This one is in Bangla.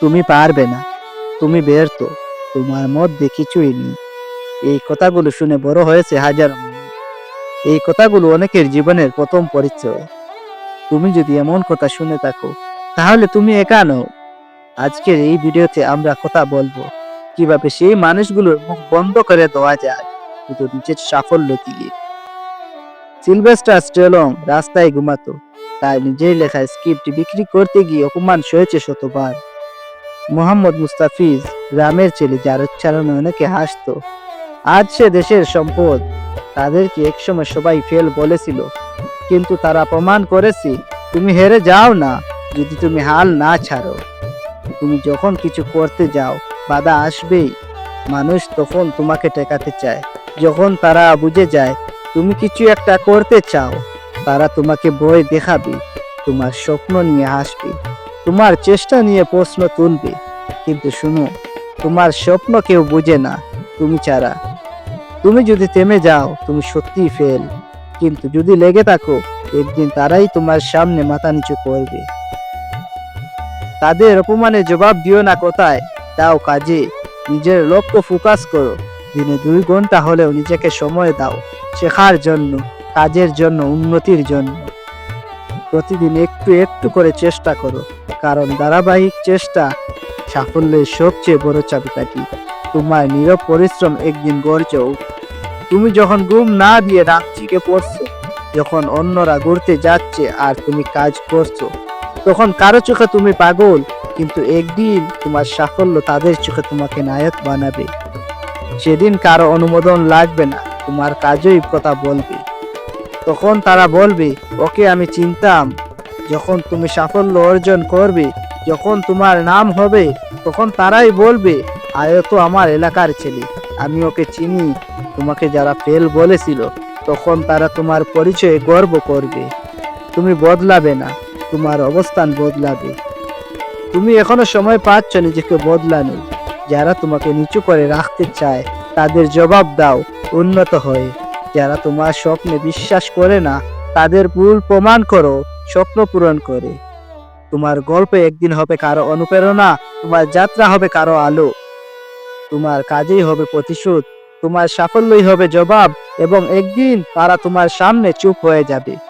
তুমি পারবে না। তুমি ব্যর্থ। তোমার মধ্যে কিছুই নেই। এই কথাগুলো শুনে বড় হয়েছে হাজার এই কথাগুলো অনেকের জীবনের প্রথম পরিচয়। তুমি যদি এমন কথা শুনে থাকো, তাহলে তুমি একা নও। আজকের এই ভিডিওতে আমরা কথা বলব, কীভাবে সেই মানুষগুলোর মুখ বন্ধ করে দেওয়া যায় কিন্তু নিজের সাফল্য দিয়ে। সিলভেস্টার স্টেলং রাস্তায় ঘুমাতো, তাই নিজের লেখা স্ক্রিপ্ট বিক্রি করতে গিয়ে অপমান সয়েছে শতবার। মোহাম্মদ মুস্তাফিজ গ্রামের ছেলে যার উচ্চারণে অনেকে হাসতো। আজ সে দেশের সম্পদ। তাদেরকে একসময় সবাই ফেল বলেছিল। কিন্তু তারা প্রমাণ করেছে, তুমি হেরে যাও না, যদি তুমি হাল না ছাড়ো। তুমি যখন কিছু করতে যাও, বাধা আসবেই। মানুষ তখন তোমাকে টেকাতে চায়। যখন তারা বুঝে যায়, তুমি কিছু একটা করতে চাও, তারা তোমাকে বই দেখাবে, তোমার স্বপ্ন নিয়ে হাসবে। তোমার চেষ্টা নিয়ে প্রশ্ন তুলবে। কিন্তু শুনো, তোমার স্বপ্ন কেউ বুঝে না, তুমি ছাড়া। তুমি যদি থেমে যাও, তুমি সত্যিই ফেল। কিন্তু যদি লেগে থাকো, একদিন তারাই তোমার সামনে মাথা নিচু করবে। তাদের অপমানে জবাব দিও না কোথায়? দাও কাজে। নিজের লক্ষ্য ফোকাস করো। দিনে দুই ঘণ্টা হলেও নিজেকে সময় দাও। শেখার জন্য, কাজের জন্য, উন্নতির জন্য। প্রতিদিন একটু একটু করে চেষ্টা করো। কারণ ধারাবাহিক চেষ্টা সাফল্যের সবচেয়ে বড় চাবিকাঠি। তোমার নীরব পরিশ্রম একদিন গড়ছে তুমি যখন ঘুম না দিয়ে রাত জেগে পড়ছো, যখন অন্যরা ঘুরতে যাচ্ছে আর তুমি কাজ করছ, তখন কারও চোখে তুমি পাগল, কিন্তু একদিন তোমার সাফল্য তাদের চোখে তোমাকে নায়ক বানাবে। সেদিন কারও অনুমোদন লাগবে না, তোমার কাজই কথা বলবে। তখন তারা বলবে, ওকে আমি চিনতাম। যখন তুমি সাফল্য অর্জন করবে, যখন তোমার নাম হবে, তখন তারাই বলবে, আয়ো তো আমার এলাকার ছেলে। আমি ওকে চিনি। তোমাকে যারা ফেল বলেছিল, তখন তারা তোমার পরিচয়ে গর্ব করবে। তুমি বদলাবে না। তোমার অবস্থান বদলাবে। তুমি এখনও সময় পাচ্ছ নিজেকে বদলানো যারা তোমাকে নিচু করে রাখতে চায়, তাদের জবাব দাও, উন্নত হয়ে। যারা তোমার স্বপ্নে বিশ্বাস করে না, তাদের ভুল প্রমাণ করো। স্বপ্ন পূরণ করে। তোমার গল্পে একদিন হবে কারও অনুপ্রেরণা, তোমার যাত্রা হবে কারও আলো। তোমার কাজেই হবে প্রতিশোধ, তোমার সাফল্যই হবে জবাব, এবং একদিন তারা তোমার সামনে চুপ হয়ে যাবে।